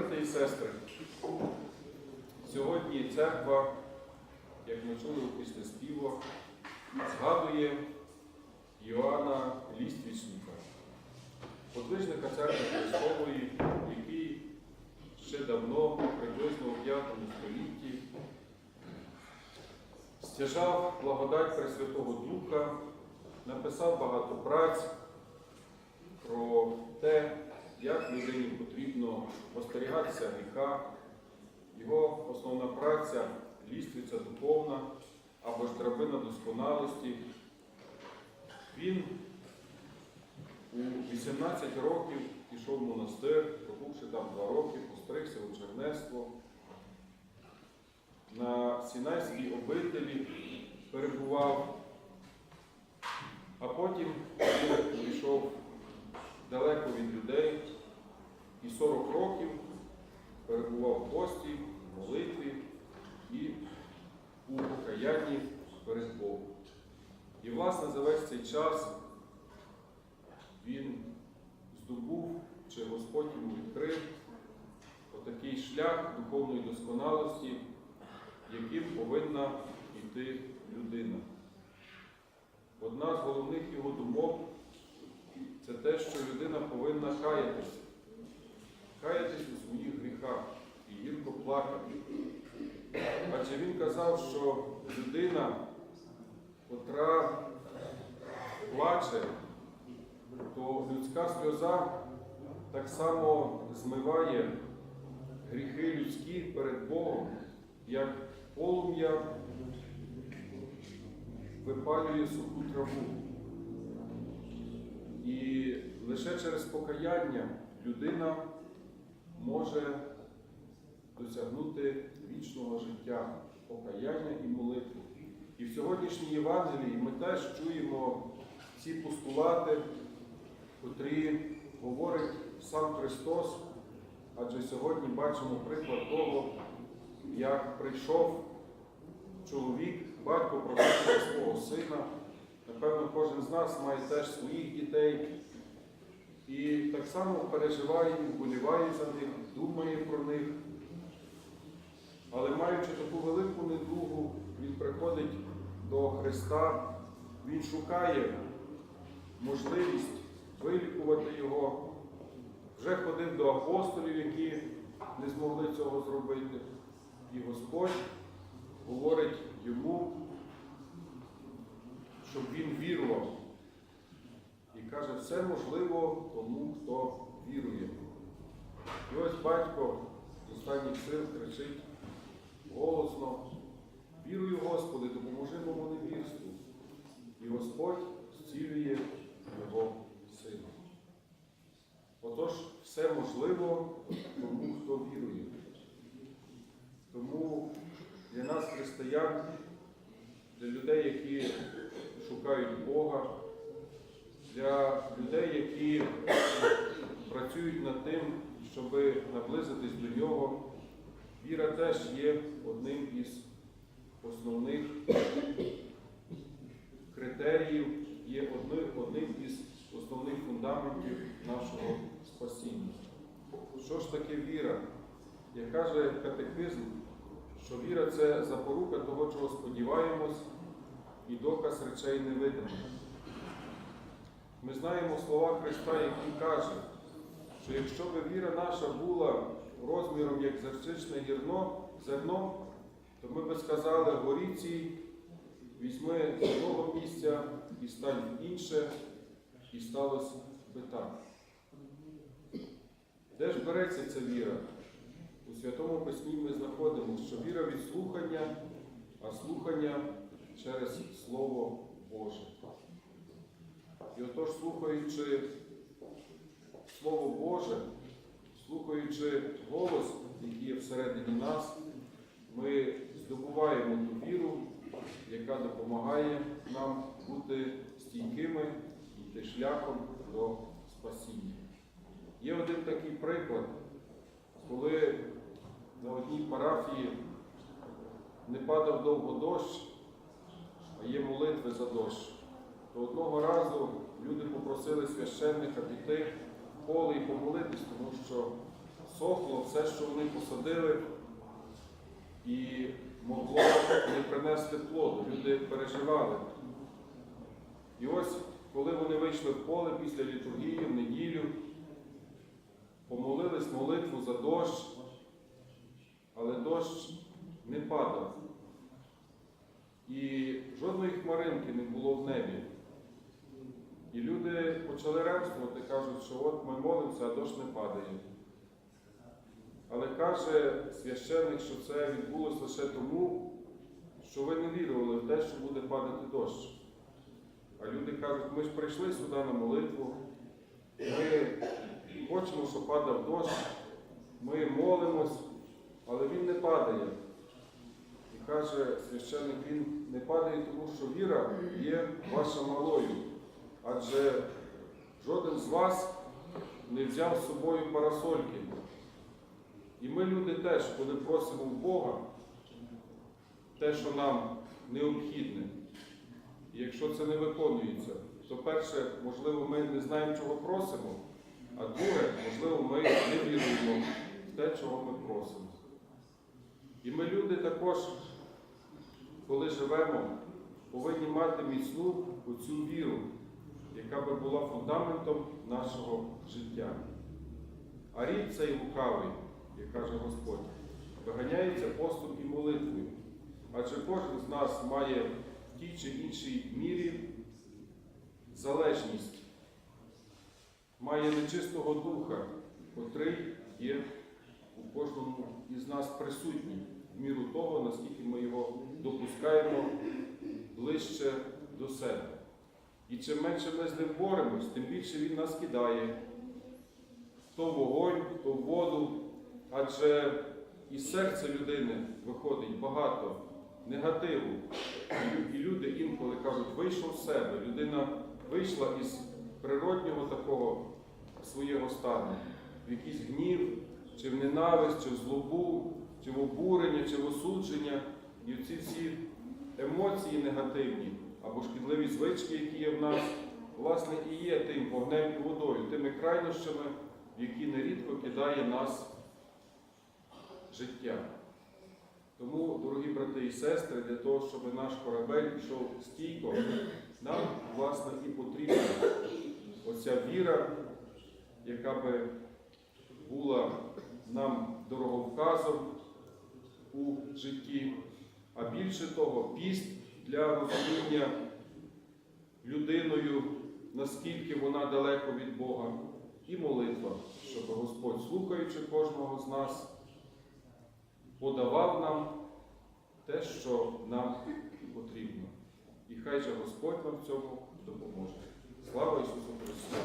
брати і сестри, сьогодні церква, як ми чули у після співу, згадує Іоанна Ліствічника, подвижника церкви Христової, який ще давно, приблизно у 5 столітті, стяжав благодать Пресвятого Духа, написав багато праць про те, як людині потрібно остерігатися гріха. Його основна праця ліствиця духовна або ж драбина досконалості. Він у 18 років пішов в монастир, пробувши там два роки, постригся у чернество. На Сінайській обителі перебував, а потім він пішов далеко від людей і 40 років перебував в пості, в молитві і у покаянні перед Богом. І, власне, за весь цей час він здобув, чи Господь йому відкрив отакий шлях духовної досконалості, яким повинна йти людина. Одна з головних його думок це те, що людина повинна каятися, каятись у своїх гріхах і гірко плакати. Адже він казав, що людина, котра плаче, то людська сльоза так само змиває гріхи людські перед Богом, як полум'я випалює суху траву. І лише через покаяння людина може досягнути вічного життя, покаяння і молитви. І в сьогоднішній Євангелії ми теж чуємо ці постулати, котрі говорить сам Христос, адже сьогодні бачимо приклад того, як прийшов чоловік, батько просив свого сина. Напевно, кожен з нас має теж своїх дітей. І так само переживає, вболіває за них, думає про них. Але маючи таку велику недугу, він приходить до Христа, він шукає можливість вилікувати його. Вже ходив до апостолів, які не змогли цього зробити. І Господь говорить йому, щоб він вірував. Все можливо тому, хто вірує. І ось батько з останніх сил кричить голосно, вірую, Господи, допоможи моєму невірству. І Господь зцілює його сина. Отож, все можливо тому, хто вірує. Тому для нас, християн, для людей, які шукають Бога, для людей, які працюють над тим, щоб наблизитись до Нього, віра теж є одним із основних критеріїв, є одним із основних фундаментів нашого спасіння. Що ж таке віра? Як каже катехизм, що віра це запорука того, чого сподіваємось, і доказ речей невидимих. Ми знаємо слова Христа, який каже, що якщо би віра наша була розміром як зерчичне гірно, зерно, то ми би сказали горіці, візьми з одного місця і стань в інше, і сталося би так. Де ж береться ця віра? У Святому Письмі ми знаходимо, що віра від слухання, а слухання через Слово Боже. І отож, слухаючи Слово Боже, слухаючи голос, який є всередині нас, ми здобуваємо ту віру, яка допомагає нам бути стійкими і йти шляхом до спасіння. Є один такий приклад, коли на одній парафії не падав довго дощ, а є молитви за дощ. То одного разу люди попросили священника піти в поле і помолитись, тому що сохло все, що вони посадили, і могло не принести плоду. Люди переживали. І ось, коли вони вийшли в поле після літургії в неділю, помолились молитву за дощ, але дощ не падав. І жодної хмаринки не було в небі. Почали ремствувати, кажуть, що от ми молимося, а дощ не падає. Але каже священник, що це відбулося лише тому, що ви не вірували в те, що буде падати дощ. А люди кажуть, ми ж прийшли сюди на молитву, ми хочемо, щоб падав дощ, ми молимось, але він не падає. І каже священник, він не падає, тому що віра є ваша малою. Адже жоден з вас не взяв з собою парасольки. І ми, люди, теж, коли просимо в Бога те, що нам необхідне, і якщо це не виконується, то перше, можливо, ми не знаємо, чого просимо, а друге, можливо, ми не віруємо в те, чого ми просимо. І ми, люди, також, коли живемо, повинні мати міцну оцю віру, яка би була фундаментом нашого життя. А рід цей лукавий, як каже Господь, виганяється постом і молитвою. Адже кожен з нас має в тій чи іншій мірі залежність, має нечистого духа, котрий є у кожному із нас присутній, в міру того, наскільки ми його допускаємо ближче до себе. І чим менше ми з ним боремось, тим більше він нас кидає то в вогонь, то в воду, адже із серця людини виходить багато негативу. І люди інколи кажуть, вийшов з себе. Людина вийшла із природнього такого свого стану, в якийсь гнів, чи в ненависть, чи в злобу, чи в обурення, чи в осудження. І ці всі емоції негативні або шкідливі звички, які є в нас, власне, і є тим вогнем і водою, тими крайнощами, в які нерідко кидає нас життя. Тому, дорогі брати і сестри, для того, щоб наш корабель йшов стійко, нам, власне, і потрібна оця віра, яка би була нам дороговказом у житті, а більше того, піст для розуміння людиною, наскільки вона далеко від Бога, і молитва, щоб Господь, слухаючи кожного з нас, подавав нам те, що нам потрібно. І хай же Господь нам в цьому допоможе. Слава Ісусу Христу!